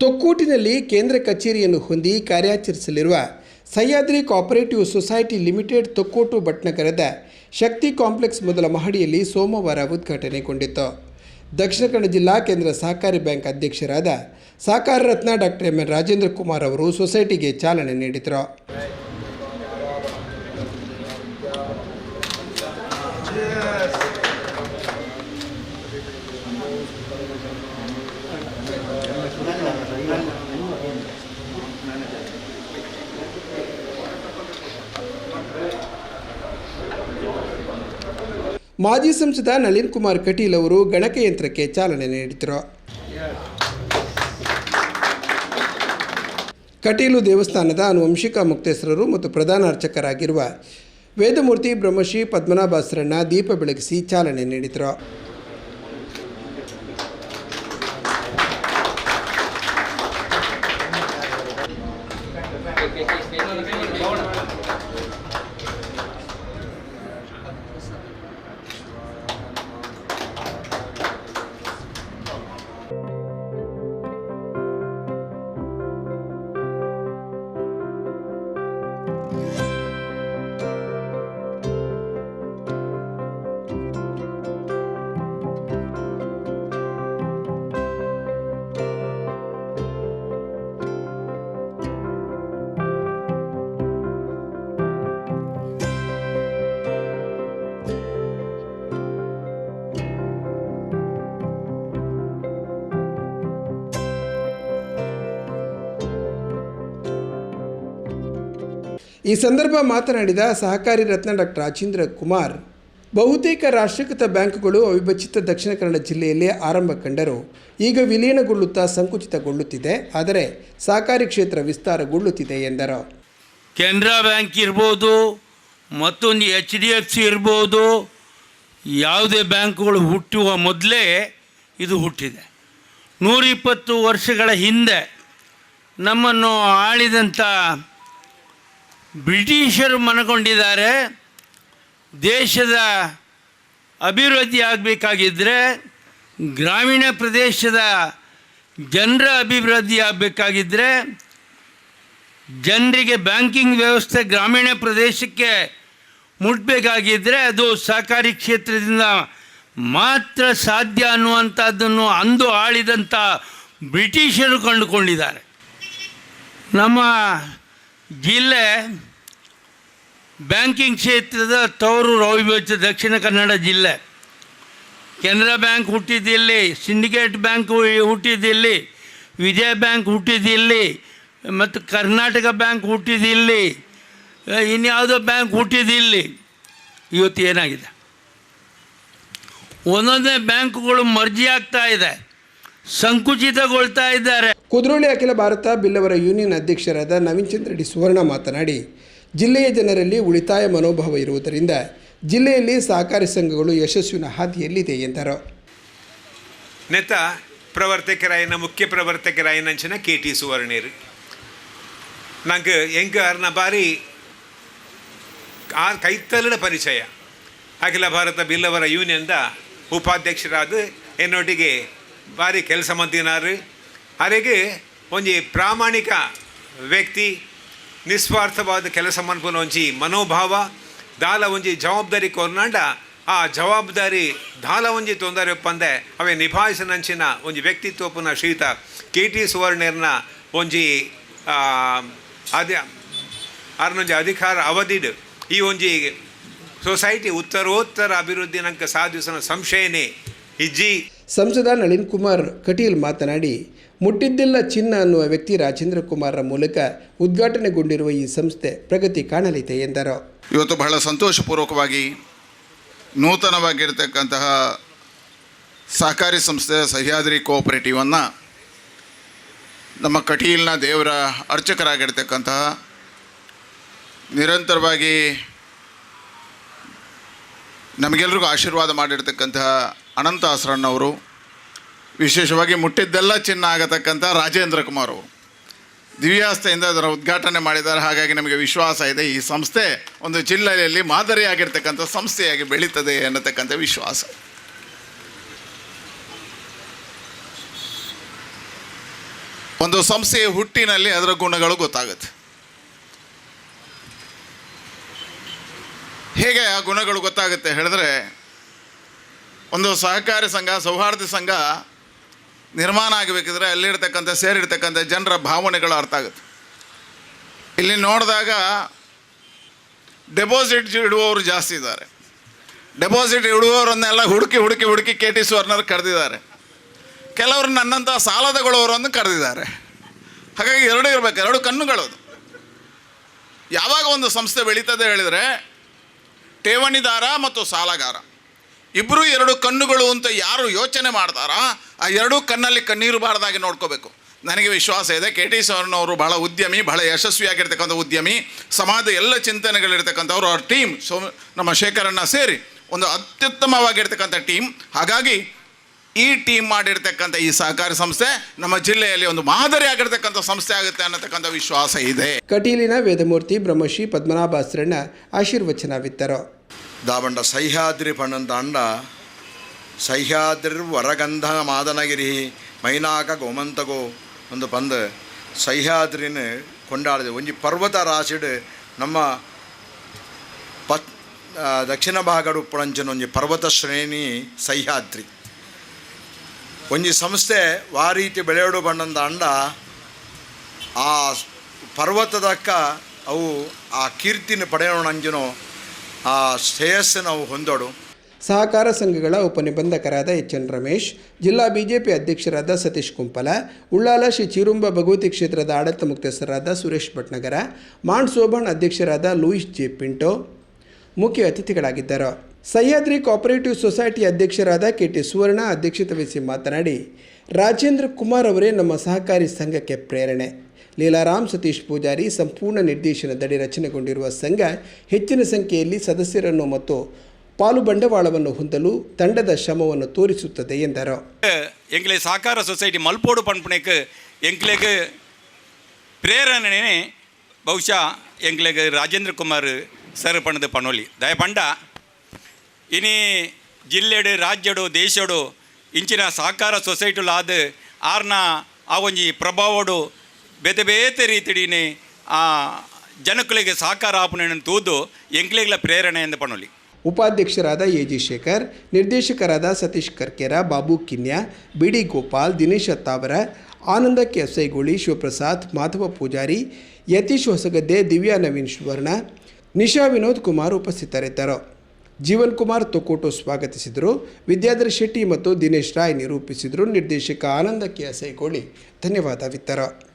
ತೊಕ್ಕೂಟಿನಲ್ಲಿ ಕೇಂದ್ರ ಕಚೇರಿಯನ್ನು ಹೊಂದಿ ಕಾರ್ಯಾಚರಿಸಲಿರುವ Sahyadri cooperative society limited Thokkottu ಭಟ್ನಗರದ Shakti complex ಮೊದಲ ಮಹಡಿಯಲ್ಲಿ ಸೋಮವಾರ ಉದ್ಘಾಟನೆಗೊಂಡಿತು ದಕ್ಷಿಣ ಕನ್ನಡ ಜಿಲ್ಲಾ ಕೇಂದ್ರ ಸಹಕಾರಿ ಬ್ಯಾಂಕ್ ಅಧ್ಯಕ್ಷರಾದ ಸಹಕಾರ ರತ್ನ doctor M N Rajendra Kumar ಅವರು ಸೊಸೈಟಿಗೆ ಚಾಲನೆ ನೀಡಿದರು. ಮಾಜಿ ಸಂಸದ ನಳಿನ್ ಕುಮಾರ್ ಕಟೀಲ್ ಅವರು ಗಣಕಯಂತ್ರಕ್ಕೆ ಚಾಲನೆ ನೀಡಿದರು. ಕಟೀಲು ದೇವಸ್ಥಾನದ ಅನುವಂಶಿಕ ಮುಕ್ತೇಶ್ವರರು ಮತ್ತು ಪ್ರಧಾನ ಅರ್ಚಕರಾಗಿರುವ ವೇದಮೂರ್ತಿ ಬ್ರಹ್ಮಶ್ರೀ ಪದ್ಮನಾಭಾಸರಣ್ಣ ದೀಪ ಬೆಳಗಿಸಿ ಚಾಲನೆ ನೀಡಿದರು. ಈ ಸಂದರ್ಭ ಮಾತನಾಡಿದ ಸಹಕಾರಿ ರತ್ನ ಡಾಕ್ಟರ್ ರಾಜೇಂದ್ರ ಕುಮಾರ್, ಬಹುತೇಕ ರಾಷ್ಟ್ರೀಕೃತ ಬ್ಯಾಂಕುಗಳು ಅವಿಭಜಿತ ದಕ್ಷಿಣ ಕನ್ನಡ ಜಿಲ್ಲೆಯಲ್ಲಿ ಆರಂಭ ಕಂಡರು. ಈಗ ವಿಲೀನಗೊಳ್ಳುತ್ತಾ ಸಂಕುಚಿತಗೊಳ್ಳುತ್ತಿದೆ, ಆದರೆ ಸಹಕಾರಿ ಕ್ಷೇತ್ರ ವಿಸ್ತಾರಗೊಳ್ಳುತ್ತಿದೆ ಎಂದರು. ಕೆನರಾ ಬ್ಯಾಂಕ್ ಇರ್ಬೋದು ಮತ್ತೊಂದು ಎಚ್ ಡಿ ಎಫ್ ಸಿ ಇರ್ಬೋದು, ಯಾವುದೇ ಬ್ಯಾಂಕುಗಳು ಹುಟ್ಟುವ ಮೊದಲೇ ಇದು ಹುಟ್ಟಿದೆ. ನೂರಿಪ್ಪತ್ತು ವರ್ಷಗಳ ಹಿಂದೆ ನಮ್ಮನ್ನು ಆಳಿದಂಥ ಬ್ರಿಟಿಷರು ಮನಗೊಂಡಿದ್ದಾರೆ. ದೇಶದ ಅಭಿವೃದ್ಧಿ ಆಗಬೇಕಾಗಿದ್ದರೆ ಗ್ರಾಮೀಣ ಪ್ರದೇಶದ ಜನರ ಅಭಿವೃದ್ಧಿ ಆಗಬೇಕಾಗಿದ್ದರೆ ಜನರಿಗೆ ಬ್ಯಾಂಕಿಂಗ್ ವ್ಯವಸ್ಥೆ ಗ್ರಾಮೀಣ ಪ್ರದೇಶಕ್ಕೆ ಮುಟ್ಟಬೇಕಾಗಿದ್ದರೆ ಅದು ಸಹಕಾರಿ ಕ್ಷೇತ್ರದಿಂದ ಮಾತ್ರ ಸಾಧ್ಯ ಅನ್ನುವಂಥದ್ದನ್ನು ಅಂದು ಆಳಿದಂಥ ಬ್ರಿಟಿಷರು ಕಂಡುಕೊಂಡಿದ್ದಾರೆ. ನಮ್ಮ ಜಿಲ್ಲೆ ಬ್ಯಾಂಕಿಂಗ್ ಕ್ಷೇತ್ರದ ತವರು ಅವಿಭಜಿತ ದಕ್ಷಿಣ ಕನ್ನಡ ಜಿಲ್ಲೆ. ಕೆನರಾ ಬ್ಯಾಂಕ್ ಹುಟ್ಟಿದ್ದಿಲ್ಲಿ, ಸಿಂಡಿಕೇಟ್ ಬ್ಯಾಂಕ್ ಹುಟ್ಟಿದ್ದಿಲ್ಲಿ, ವಿಜಯ ಬ್ಯಾಂಕ್ ಹುಟ್ಟಿದ್ದಿಲ್ಲಿ, ಮತ್ತು ಕರ್ನಾಟಕ ಬ್ಯಾಂಕ್ ಹುಟ್ಟಿದ್ದಿಲ್ಲಿ, ಇನ್ಯಾವುದೋ ಬ್ಯಾಂಕ್ ಹುಟ್ಟಿದ್ದಿಲ್ಲಿ, ಇವತ್ತು ಏನಾಗಿದೆ? ಒಂದೊಂದೇ ಬ್ಯಾಂಕುಗಳು ಮರ್ಜಿ ಆಗ್ತಾ ಇದೆ. ಸಂಕುಚಿತಗೊಳ್ತಾ ಇದ್ದಾರೆ. ಕುದ್ರೋಳಿ ಅಖಿಲ ಭಾರತ ಬಿಲ್ಲವರ ಯೂನಿಯನ್ ಅಧ್ಯಕ್ಷರಾದ ನವೀನ್ ಚಂದ್ರ ರೆಡ್ಡಿ ಸುವರ್ಣ ಮಾತನಾಡಿ ಜಿಲ್ಲೆಯ ಜನರಲ್ಲಿ ಉಳಿತಾಯ ಮನೋಭಾವ ಇರುವುದರಿಂದ ಜಿಲ್ಲೆಯಲ್ಲಿ ಸಹಕಾರಿ ಸಂಘಗಳು ಯಶಸ್ವಿನ ಹಾದಿಯಲ್ಲಿದೆ ಎಂದರು. ನೆತ ಪ್ರವರ್ತಕರಾಯಿನ ಮುಖ್ಯ ಪ್ರವರ್ತಕರಾಯಿನಂಚಿನ ಕೆ ಟಿ ಸುವರ್ಣೇರು ನಂಗೆ ಹೆಂಗ ಅರ್ನ ಬಾರಿ ಆ ಕೈತಲಡ ಪರಿಚಯ. ಅಖಿಲ ಭಾರತ ಬಿಲ್ಲವರ ಯೂನಿಯನ್ದ ಉಪಾಧ್ಯಕ್ಷರಾದ ಎನ್ನೊಟ್ಟಿಗೆ ಭಾರಿ ಕೆಲಸ ಮಂತಿನಾರ್ರಿ ಅರೆಗೆ ಒಂಜಿ ಪ್ರಾಮಾಣಿಕ ವ್ಯಕ್ತಿ, ನಿಸ್ವಾರ್ಥವಾದ ಕೆಲಸ ಮನ್ಪುನ ಒಂಜಿ ಮನೋಭಾವ, ದಾಲ ಒಂಜಿ ಜವಾಬ್ದಾರಿ ಕೊರ್ನಾಂಡ, ಆ ಜವಾಬ್ದಾರಿ ದಾಲ ಒಂಜಿ ತೊಂದರೆ ಒಪ್ಪಂದೆ ಅವೇ ನಿಭಾಯಿಸನಂಚಿನ ಒಂಜಿ ವ್ಯಕ್ತಿತ್ವಪುನ ಶ್ರೀತ ಕೆ ಟಿ ಸುವರ್ಣರ್ನ ಒಂಜಿ ಅದ, ಅರ್ನೊಂಜಿ ಅಧಿಕಾರ ಅವಧಿಡ್ ಈ ಒಂಜಿ ಸೊಸೈಟಿ ಉತ್ತರೋತ್ತರ ಅಭಿವೃದ್ಧಿ ನಂಗೆ ಸಾಧಿಸನ ಸಂಶಯನೇ ಇಜ್ಜಿ. ಸಂಸದ ನಳಿನ್ ಕುಮಾರ್ ಕಟೀಲ್ ಮಾತನಾಡಿ, ಮುಟ್ಟಿದ್ದಿಲ್ಲ ಚಿನ್ನ ಅನ್ನುವ ವ್ಯಕ್ತಿ ರಾಜೇಂದ್ರ ಕುಮಾರ್ರ ಮೂಲಕ ಉದ್ಘಾಟನೆಗೊಂಡಿರುವ ಈ ಸಂಸ್ಥೆ ಪ್ರಗತಿ ಕಾಣಲಿದೆ ಎಂದರು. ಇವತ್ತು ಬಹಳ ಸಂತೋಷಪೂರ್ವಕವಾಗಿ ನೂತನವಾಗಿರ್ತಕ್ಕಂತಹ ಸಹಕಾರಿ ಸಂಸ್ಥೆ ಸಹ್ಯಾದ್ರಿ ಕೋಆಪರೇಟಿವನ್ನು ನಮ್ಮ ಕಟೀಲ್ನ ದೇವರ ಅರ್ಚಕರಾಗಿರ್ತಕ್ಕಂತಹ ನಿರಂತರವಾಗಿ ನಮಗೆಲ್ರಿಗೂ ಆಶೀರ್ವಾದ ಮಾಡಿರ್ತಕ್ಕಂತಹ ಅನಂತ ಆಸರಣ್ಣವರು ವಿಶೇಷವಾಗಿ ಮುಟ್ಟಿದ್ದೆಲ್ಲ ಚಿನ್ನ ಆಗತಕ್ಕಂಥ ರಾಜೇಂದ್ರ ಕುಮಾರ್ ಅವರು. ದಿವ್ಯಾಸ್ತೆಯಿಂದ ಅದರ ಉದ್ಘಾಟನೆ ಮಾಡಿದ್ದಾರೆ. ಹಾಗಾಗಿ ನಮಗೆ ವಿಶ್ವಾಸ ಇದೆ. ಈ ಸಂಸ್ಥೆ ಒಂದು ಜಿಲ್ಲೆಯಲ್ಲಿ ಮಾದರಿಯಾಗಿರ್ತಕ್ಕಂಥ ಸಂಸ್ಥೆಯಾಗಿ ಬೆಳೀತದೆ ಅನ್ನತಕ್ಕಂಥ ವಿಶ್ವಾಸ. ಒಂದು ಸಂಸ್ಥೆಯ ಹುಟ್ಟಿನಲ್ಲಿ ಅದರ ಗುಣಗಳು ಗೊತ್ತಾಗುತ್ತೆ. ಹೇಗೆ ಆ ಗುಣಗಳು ಗೊತ್ತಾಗುತ್ತೆ ಹೇಳಿದ್ರೆ ಒಂದು ಸಹಕಾರಿ ಸಂಘ, ಸೌಹಾರ್ದ ಸಂಘ ನಿರ್ಮಾಣ ಆಗಬೇಕಿದ್ರೆ ಅಲ್ಲಿರ್ತಕ್ಕಂಥ, ಸೇರಿರ್ತಕ್ಕಂಥ ಜನರ ಭಾವನೆಗಳು ಅರ್ಥ ಆಗುತ್ತೆ. ಇಲ್ಲಿ ನೋಡಿದಾಗ ಡೆಪಾಸಿಟ್ ಇಡುವವರು ಜಾಸ್ತಿ ಇದ್ದಾರೆ. ಡೆಪಾಸಿಟ್ ಇಡುವವರನ್ನೆಲ್ಲ ಹುಡುಕಿ ಹುಡುಕಿ ಹುಡುಕಿ ಕೆ ಟಿ ಸ್ವರ್ಣರು ಕರೆದಿದ್ದಾರೆ. ಕೆಲವರು ನನ್ನಂಥ ಸಾಲ ತಗೊಳ್ಳೋರನ್ನು ಕರೆದಿದ್ದಾರೆ. ಹಾಗಾಗಿ ಎರಡು ಇರಬೇಕು, ಎರಡು ಕಣ್ಣುಗಳು. ಯಾವಾಗ ಒಂದು ಸಂಸ್ಥೆ ಬೆಳೀತದೆ ಹೇಳಿದರೆ ಠೇವಣಿದಾರ ಮತ್ತು ಸಾಲಗಾರ. ಇಬ್ಬರು ಎರಡು ಕಣ್ಣುಗಳು ಅಂತ ಯಾರು ಯೋಚನೆ ಮಾಡ್ತಾರಾ, ಆ ಎರಡೂ ಕಣ್ಣಲ್ಲಿ ಕಣ್ಣೀರು ಬಾರದಾಗಿ ನೋಡ್ಕೋಬೇಕು. ನನಗೆ ವಿಶ್ವಾಸ ಇದೆ, ಕೆ ಟಿ ಸೋರ್ನವರು ಬಹಳ ಉದ್ಯಮಿ, ಬಹಳ ಯಶಸ್ವಿಯಾಗಿರ್ತಕ್ಕಂಥ ಉದ್ಯಮಿ, ಸಮಾಜದ ಎಲ್ಲ ಚಿಂತನೆಗಳಿರ್ತಕ್ಕಂಥವ್ರು, ಅವ್ರ ಟೀಮ್ ಸೋ ನಮ್ಮ ಶೇಖರಣ್ಣ ಸೇರಿ ಒಂದು ಅತ್ಯುತ್ತಮವಾಗಿರ್ತಕ್ಕಂಥ ಟೀಮ್ ಹಾಗಾಗಿ ಈ ಟೀಮ್ ಮಾಡಿರ್ತಕ್ಕಂಥ ಈ ಸಹಕಾರಿ ಸಂಸ್ಥೆ ನಮ್ಮ ಜಿಲ್ಲೆಯಲ್ಲಿ ಒಂದು ಮಾದರಿ ಆಗಿರ್ತಕ್ಕಂಥ ಸಂಸ್ಥೆ ಆಗುತ್ತೆ ಅನ್ನತಕ್ಕಂಥ ವಿಶ್ವಾಸ ಇದೆ. ಕಟೀಲಿನ ವೇದಮೂರ್ತಿ ಬ್ರಹ್ಮಶ್ರೀ ಆಶೀರ್ವಚನ ಆಶೀರ್ವಚನವಿತ್ತರು. ದಾಬಂಡ ಸಹ್ಯಾದ್ರಿ ಪಣ್ಣಂತ ಅಂಡ ಸಹ್ಯಾದ್ರಿ ವರಗಂಧ ಮಾದನಗಿರಿ ಮೈನಾಕ ಗೋಮಂತಗೋ ಒಂದು ಪಂದ ಸಹ್ಯಾದ್ರಿನ ಕೊಂಡಾಡಿದೆ. ಒಂಜಿ ಪರ್ವತ ರಾಶಿಡ್ ನಮ್ಮ ಪತ್ ಆ, ದಕ್ಷಿಣ ಭಾಗಡು ಉಪ್ಪಳಂಚಿನ ಒಂಜಿ ಪರ್ವತ ಶ್ರೇಣಿ ಸಹ್ಯಾದ್ರಿ. ಒಂಜಿ ಸಂಸ್ಥೆ ವಾ ರೀತಿ ಬೆಳೆಯೋಡು ಬಣ್ಣಂದ ಅಂಡ ಆ ಪರ್ವತದಕ್ಕ ಅವು ಆ ಕೀರ್ತಿನ ಪಡೆಯೋಣ ಅಂಜನೋ ಆ ಶ್ರೇಯಸ್ಸನ್ನು ಅವು ಹೊಂದೋಡು. ಸಹಕಾರ ಸಂಘಗಳ ಉಪನಿಬಂಧಕರಾದ ಎಚ್ ಎನ್ ರಮೇಶ್, ಜಿಲ್ಲಾ ಬಿಜೆಪಿ ಅಧ್ಯಕ್ಷರಾದ ಸತೀಶ್ ಕುಂಪಲ, ಉಳ್ಳಾಲ ಶ್ರೀ ಚಿರುಂಬ ಭಗವತಿ ಕ್ಷೇತ್ರದ ಆಡಳಿತ ಮುಖ್ಯಸ್ಥರಾದ ಸುರೇಶ್ ಭಟ್ನಗರ ಮಾಂಡ್ ಸೋಭಣ್ ಅಧ್ಯಕ್ಷರಾದ ಲೂಯಿಸ್ ಜೆ ಪಿಂಟೋ ಮುಖ್ಯ ಅತಿಥಿಗಳಾಗಿದ್ದರು. ಸಹ್ಯಾದ್ರಿ ಕೋಪರೇಟಿವ್ ಸೊಸೈಟಿ ಅಧ್ಯಕ್ಷರಾದ ಕೆ ಟಿ ಸುವರ್ಣ ಅಧ್ಯಕ್ಷತೆ ವಹಿಸಿ ಮಾತನಾಡಿ, ರಾಜೇಂದ್ರ ಕುಮಾರ್ ಅವರೇ ನಮ್ಮ ಸಹಕಾರಿ ಸಂಘಕ್ಕೆ ಪ್ರೇರಣೆ. ಲೀಲಾರಾಮ್ ಸತೀಶ್ ಪೂಜಾರಿ ಸಂಪೂರ್ಣ ನಿರ್ದೇಶನದಡಿ ರಚನೆಗೊಂಡಿರುವ ಸಂಘ ಹೆಚ್ಚಿನ ಸಂಖ್ಯೆಯಲ್ಲಿ ಸದಸ್ಯರನ್ನು ಮತ್ತು ಪಾಲು ಬಂಡವಾಳವನ್ನು ಹೊಂದಲು ತಂಡದ ಶ್ರಮವನ್ನು ತೋರಿಸುತ್ತದೆ ಎಂದರು. ಎಂಗ್ಲೇ ಸಹಕಾರ ಸೊಸೈಟಿ ಮಲ್ಪೋಡು ಪಂಪಣಕ್ಕೆ ಎಂಗ್ಲೇಗೆ ಪ್ರೇರಣೆ ಬಹುಶಃ ಎಂಗ್ಲೇಗೆ ರಾಜೇಂದ್ರ ಕುಮಾರ್ ಸರ್ ಪಣದ ಪಣೋಲಿ ದಯಪಂಡ ಇನಿ ಜಿಲ್ಲೆಡು, ರಾಜ್ಯಡು, ದೇಶಡು ಇಂಚಿನ ಸಹಕಾರ ಸೊಸೈಟಿಲು ಆದ ಆರ್ನ ಆ ಒಂಜಿ ಪ್ರಭಾವಡು ಬೇತೆ ಬೇತೆ ರೀತಿಡಿನೇ ಆ ಜನಕುಲಿಗೆ ಸಹಕಾರ ಆಪಣೆಯನ್ನು ತೂದು ಎಂಕ್ಲಿಗಳ ಪ್ರೇರಣೆ ಎಂದು ಪಣಲಿ. ಉಪಾಧ್ಯಕ್ಷರಾದ ಎ ಜಿ ಶೇಖರ್, ನಿರ್ದೇಶಕರಾದ ಸತೀಶ್ ಕರ್ಕೆರ, ಬಾಬು ಕಿನ್ಯಾ ಬಿ ಡಿ ಗೋಪಾಲ್, ದಿನೇಶ್ ಅತ್ತಾವರ, ಆನಂದ ಕೆಸೈಗೋಳಿ, ಶಿವಪ್ರಸಾದ್, ಮಾಧವ ಪೂಜಾರಿ, ಯತೀಶ್ ಹೊಸಗದ್ದೆ, ದಿವ್ಯಾ ನವೀನ್ ಸುವರ್ಣ, ನಿಶಾ ವಿನೋದ್ ಕುಮಾರ್ ಉಪಸ್ಥಿತರಿದ್ದರು. ಜೀವನ್ ಕುಮಾರ್ ತೊಕೋಟು ಸ್ವಾಗತಿಸಿದರು. ವಿದ್ಯಾಧರ್ ಶೆಟ್ಟಿ ಮತ್ತು ದಿನೇಶ್ ರಾಯ್ ನಿರೂಪಿಸಿದರು. ನಿರ್ದೇಶಕ ಆನಂದ ಕೆ ಧನ್ಯವಾದ ಧನ್ಯವಾದವಿತ್ತರು